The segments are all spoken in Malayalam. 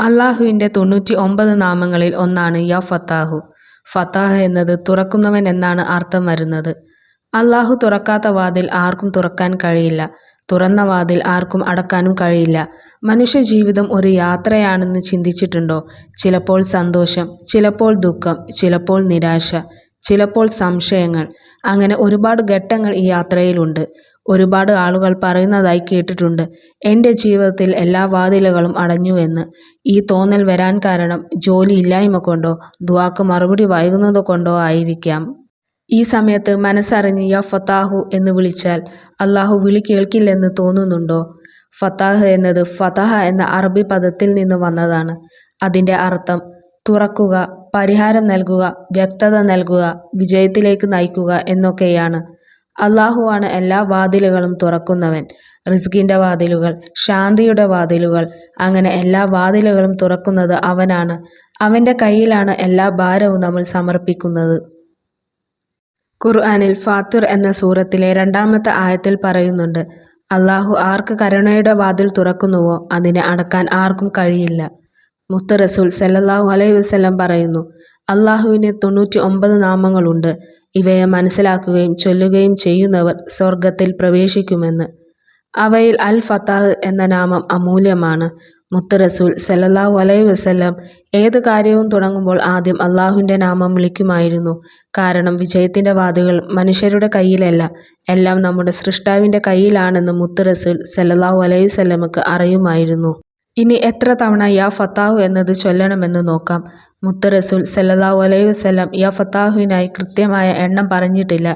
അള്ളാഹുവിന്റെ തൊണ്ണൂറ്റി ഒമ്പത് നാമങ്ങളിൽ ഒന്നാണ് യ ഫത്താഹു. ഫത്താഹ് എന്നത് തുറക്കുന്നവൻ എന്നാണ് അർത്ഥം വരുന്നത്. അള്ളാഹു തുറക്കാത്ത വാതിൽ ആർക്കും തുറക്കാൻ കഴിയില്ല. തുറന്ന വാതിൽ ആർക്കും അടക്കാനും കഴിയില്ല. മനുഷ്യ ജീവിതം ഒരു യാത്രയാണെന്ന് ചിന്തിച്ചിട്ടുണ്ടോ? ചിലപ്പോൾ സന്തോഷം ചിലപ്പോൾ ദുഃഖം ചിലപ്പോൾ നിരാശ ചിലപ്പോൾ സംശയങ്ങൾ. അങ്ങനെ ഒരുപാട് ഘട്ടങ്ങൾ ഈ യാത്രയിലുണ്ട്. ഒരുപാട് ആളുകൾ പറയുന്നതായി കേട്ടിട്ടുണ്ട്. എന്റെ ജീവിതത്തിൽ എല്ലാ വാതിലുകളും അടഞ്ഞു എന്ന്. ഈ തോന്നൽ വരാൻ കാരണം ജോലി ഇല്ലായ്മ കൊണ്ടോ ദുവാക്ക് മറുപടി വൈകുന്നത് കൊണ്ടോ ആയിരിക്കാം. ഈ സമയത്ത് മനസ്സറിഞ്ഞ് യ ഫത്താഹു എന്ന് വിളിച്ചാൽ അള്ളാഹു വിളി കേൾക്കില്ലെന്ന് തോന്നുന്നുണ്ടോ? ഫത്താഹ് എന്നത് ഫതഹ എന്ന അറബി പദത്തിൽ നിന്ന് വന്നതാണ്. അതിന്റെ അർത്ഥം തുറക്കുക പരിഹാരം നൽകുക വ്യക്തത നൽകുക വിജയത്തിലേക്ക് നയിക്കുക എന്നൊക്കെയാണ്. അള്ളാഹുവാണ് എല്ലാ വാതിലുകളും തുറക്കുന്നവൻ. റിസ്കിന്റെ വാതിലുകൾ ശാന്തിയുടെ വാതിലുകൾ അങ്ങനെ എല്ലാ വാതിലുകളും തുറക്കുന്നത് അവനാണ്. അവന്റെ കയ്യിലാണ് എല്ലാ ഭാരവും നമ്മൾ സമർപ്പിക്കുന്നത്. ഖുർആാനിൽ ഫാത്തുർ എന്ന സൂറത്തിലെ രണ്ടാമത്തെ ആയത്തിൽ പറയുന്നുണ്ട് അള്ളാഹു ആർക്ക് കരുണയുടെ വാതിൽ തുറക്കുന്നുവോ അതിനെ അടക്കാൻ ആർക്കും കഴിയില്ല. മുത്ത് റസൂൽ സല്ലല്ലാഹു അലൈഹി വസല്ലം പറയുന്നു അള്ളാഹുവിന് തൊണ്ണൂറ്റി ഒമ്പത് നാമങ്ങളുണ്ട് ഇവയെ മനസ്സിലാക്കുകയും ചൊല്ലുകയും ചെയ്യുന്നവർ സ്വർഗത്തിൽ പ്രവേശിക്കുമെന്ന്. അവയിൽ അൽ ഫത്താഹ് എന്ന നാമം അമൂല്യമാണ്. മുത്ത് റസൂൽ സല്ലല്ലാഹു അലൈഹി വസല്ലം ഏത് കാര്യവും തുടങ്ങുമ്പോൾ ആദ്യം അള്ളാഹുവിന്റെ നാമം വിളിക്കുമായിരുന്നു. കാരണം വിജയത്തിന്റെ വാദികൾ മനുഷ്യരുടെ കയ്യിലല്ല. എല്ലാം നമ്മുടെ സൃഷ്ടാവിന്റെ കയ്യിലാണെന്ന് മുത്ത് റസൂൽ സല്ലല്ലാഹു അലൈഹി വസല്ലമക്ക് അറിയുമായിരുന്നു. ഇനി എത്ര തവണ യാ ഫത്താഹു എന്നത് ചൊല്ലണമെന്ന് നോക്കാം. മുത്ത് റസൂൽ സല്ലല്ലാഹു അലൈഹി വസല്ലം യാ ഫത്താഹുവിനായി കൃത്യമായ എണ്ണം പറഞ്ഞിട്ടില്ല.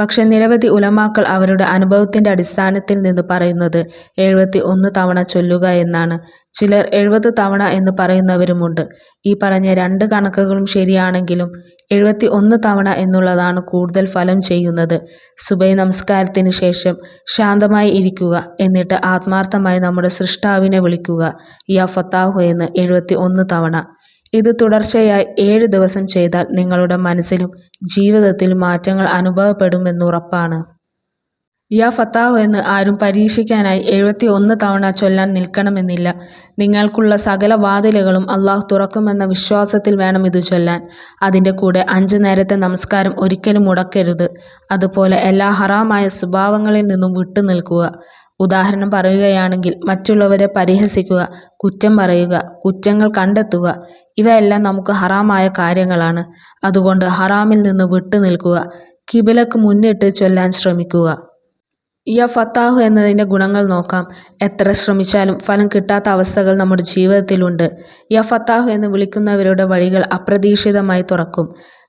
പക്ഷെ നിരവധി ഉലമാക്കൾ അവരുടെ അനുഭവത്തിന്റെ അടിസ്ഥാനത്തിൽ നിന്ന് പറയുന്നത് എഴുപത്തി ഒന്ന് തവണ ചൊല്ലുക എന്നാണ്. ചിലർ എഴുപത് തവണ എന്ന് പറയുന്നവരുമുണ്ട്. ഈ പറഞ്ഞ രണ്ട് കണക്കുകളും ശരിയാണെങ്കിലും എഴുപത്തി ഒന്ന് തവണ എന്നുള്ളതാണ് കൂടുതൽ ഫലം ചെയ്യുന്നത്. സുബൈ നമസ്കാരത്തിന് ശേഷം ശാന്തമായി ഇരിക്കുക എന്നിട്ട് ആത്മാർത്ഥമായി നമ്മുടെ സൃഷ്ടാവിനെ വിളിക്കുക. യാ ഫത്താഹു എന്ന് എഴുപത്തി ഒന്ന് തവണ. ഇത് തുടർച്ചയായി ഏഴ് ദിവസം ചെയ്താൽ നിങ്ങളുടെ മനസ്സിലും ജീവിതത്തിലും മാറ്റങ്ങൾ അനുഭവപ്പെടുമെന്നുറപ്പാണ് യാ ഫത്താഹു എന്ന് ആരും പരീക്ഷിക്കാനായി എഴുപത്തി ഒന്ന് തവണ ചൊല്ലാൻ നിൽക്കണമെന്നില്ല. നിങ്ങൾക്കുള്ള സകല വാതിലുകളും അള്ളാഹു തുറക്കുമെന്ന വിശ്വാസത്തിൽ വേണം ഇത് ചൊല്ലാൻ. അതിന്റെ കൂടെ അഞ്ച് നേരത്തെ നമസ്കാരം ഒരിക്കലും മുടക്കരുത്. അതുപോലെ എല്ലാ ഹറാമായ സ്വഭാവങ്ങളിൽ നിന്നും വിട്ടു നിൽക്കുക. ഉദാഹരണം പറയുകയാണെങ്കിൽ മറ്റുള്ളവരെ പരിഹസിക്കുക കുറ്റം പറയുക കുറ്റങ്ങൾ കണ്ടെത്തുക ഇവയെല്ലാം നമുക്ക് ഹറാമായ കാര്യങ്ങളാണ്. അതുകൊണ്ട് ഹറാമിൽ നിന്ന് വിട്ടു നിൽക്കുക. കിബിലക്ക് മുന്നിട്ട് ചൊല്ലാൻ ശ്രമിക്കുക. യ ഫത്താഹു എന്നതിന്റെ ഗുണങ്ങൾ നോക്കാം. എത്ര ശ്രമിച്ചാലും ഫലം കിട്ടാത്ത അവസ്ഥകൾ നമ്മുടെ ജീവിതത്തിലുണ്ട്. യ ഫത്താഹു എന്ന് വിളിക്കുന്നവരുടെ വഴികൾ അപ്രതീക്ഷിതമായി തുറക്കും.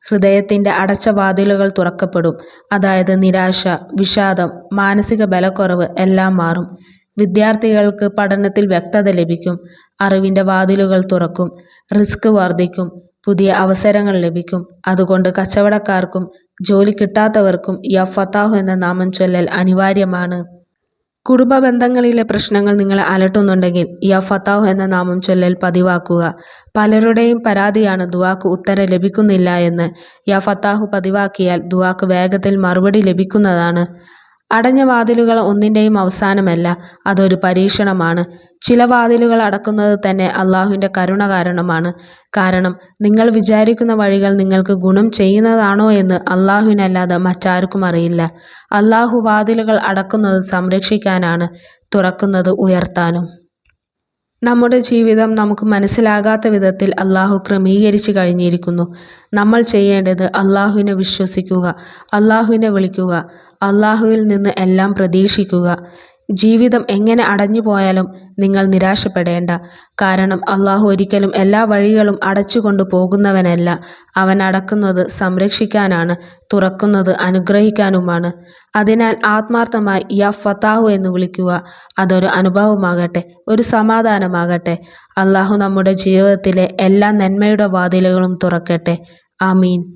ഹൃദയത്തിന്റെ അടച്ച വാതിലുകൾ തുറക്കപ്പെടും. അതായത് നിരാശ വിഷാദം മാനസിക ബലക്കുറവ് എല്ലാം മാറും. വിദ്യാർത്ഥികൾക്ക് പഠനത്തിൽ വ്യക്തത ലഭിക്കും അറിവിന്റെ വാതിലുകൾ തുറക്കും റിസ്ക് വർദ്ധിക്കും പുതിയ അവസരങ്ങൾ ലഭിക്കും. അതുകൊണ്ട് കച്ചവടക്കാർക്കും ജോലി കിട്ടാത്തവർക്കും യ ഫത്താഹു എന്ന നാമം ചൊല്ലൽ അനിവാര്യമാണ്. കുടുംബ ബന്ധങ്ങളിലെ പ്രശ്നങ്ങൾ നിങ്ങളെ അലട്ടുന്നുണ്ടെങ്കിൽ യ ഫത്താഹു എന്ന നാമം ചൊല്ലൽ പതിവാക്കുക. പലരുടെയും പരാതിയാണ് ദുവാക്ക് ഉത്തരം ലഭിക്കുന്നില്ല എന്ന് യ ഫത്താഹു പതിവാക്കിയാൽ ദുവാക്ക് വേഗത്തിൽ മറുപടി ലഭിക്കുന്നതാണ്. അടഞ്ഞ വാതിലുകൾ ഒന്നിന്റെയും അവസാനമല്ല അതൊരു പരീക്ഷണമാണ്. ചില വാതിലുകൾ അടക്കുന്നത് തന്നെ അള്ളാഹുവിന്റെ കരുണ കാരണമാണ്. കാരണം നിങ്ങൾ വിചാരിക്കുന്ന വഴികൾ നിങ്ങൾക്ക് ഗുണം ചെയ്യുന്നതാണോ എന്ന് അള്ളാഹുവിനല്ലാതെ മറ്റാർക്കും അറിയില്ല. അള്ളാഹു വാതിലുകൾ അടക്കുന്നത് സംരക്ഷിക്കാനാണ് തുറക്കുന്നത് ഉയർത്താനും. നമ്മുടെ ജീവിതം നമുക്ക് മനസ്സിലാകാത്ത വിധത്തിൽ അള്ളാഹു ക്രമീകരിച്ചു കഴിഞ്ഞിരിക്കുന്നു. നമ്മൾ ചെയ്യേണ്ടത് അള്ളാഹുവിനെ വിശ്വസിക്കുക അള്ളാഹുവിനെ വിളിക്കുക അള്ളാഹുവിൽ നിന്ന് എല്ലാം പ്രതീക്ഷിക്കുക. ജീവിതം എങ്ങനെ അടഞ്ഞു പോയാലും നിങ്ങൾ നിരാശപ്പെടേണ്ട. കാരണം അള്ളാഹു ഒരിക്കലും എല്ലാ വഴികളും അടച്ചുകൊണ്ട് പോകുന്നവനല്ല. അവൻ അടക്കുന്നത് സംരക്ഷിക്കാനാണ് തുറക്കുന്നത് അനുഗ്രഹിക്കാനുമാണ്. അതിനാൽ ആത്മാർത്ഥമായി യാ ഫത്താഹു എന്ന് വിളിക്കുക. അതൊരു അനുഭവമാകട്ടെ ഒരു സമാധാനമാകട്ടെ. അള്ളാഹു നമ്മുടെ ജീവിതത്തിലെ എല്ലാ നന്മയുടെ വാതിലുകളും തുറക്കട്ടെ. ആമീൻ.